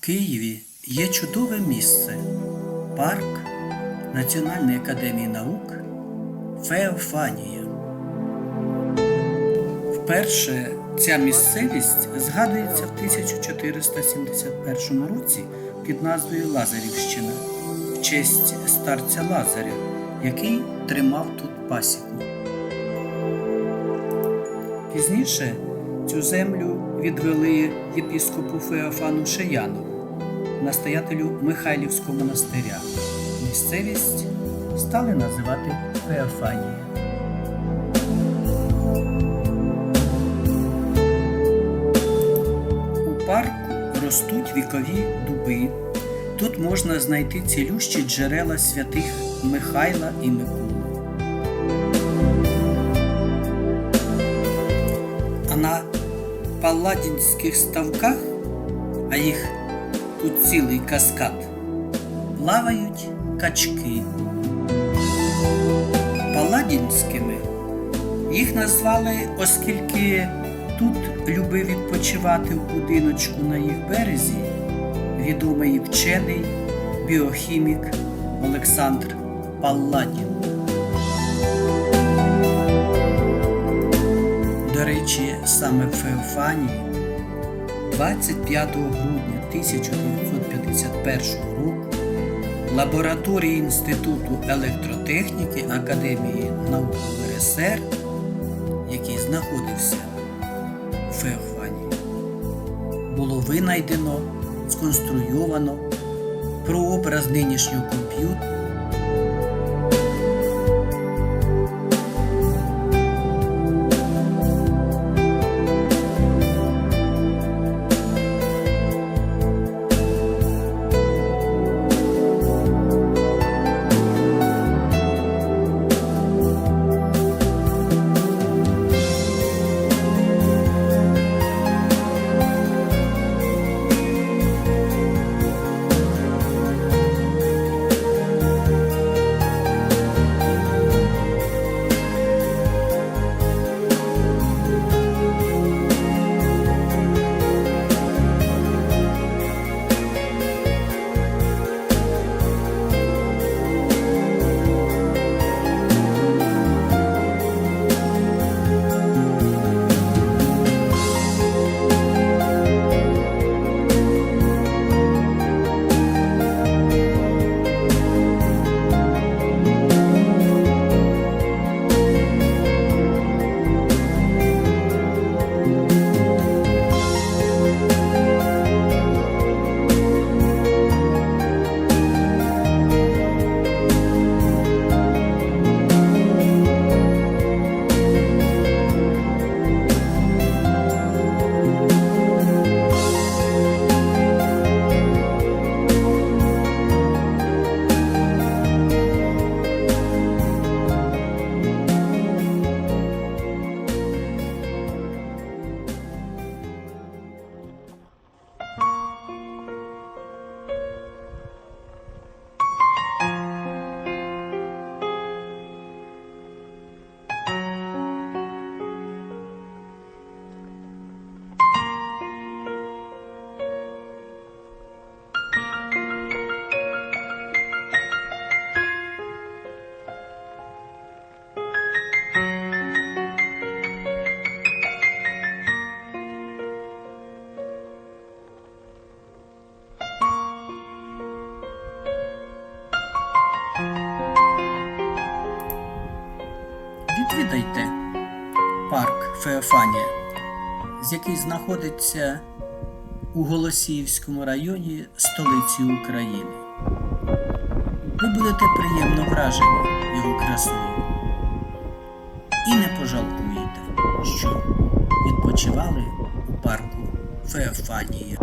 Києві є чудове місце парк Національної академії наук Феофанія. Вперше ця місцевість згадується в 1471 році під назвою Лазарівщина в честь старця Лазаря, який тримав тут пасіку. Пізніше цю землю відвели єпіскопу Феофану Шиянову, настоятелю Михайлівського монастиря. Місцевість стали називати Феофанія. У парку ростуть вікові дуби. Тут можна знайти цілющі джерела святих Михайла і Миколи. А на палладінських ставках, а їх тут цілий каскад, плавають качки. Палладінськими їх назвали, оскільки тут любив відпочивати в будиночку на їх березі відомий вчений біохімік Олександр Палладін. До речі, саме в Феофанії 25 грудня 1951 року лабораторії Інституту електротехніки Академії наук РСР, який знаходився у Феофані, було винайдено, сконструйовано прообраз нинішнього комп'ютера. Відвідайте парк Феофанія, який знаходиться у Голосіївському районі столиці України. Ви будете приємно вражені його красою і не пожалкуєте, що відпочивали у парку Феофанія.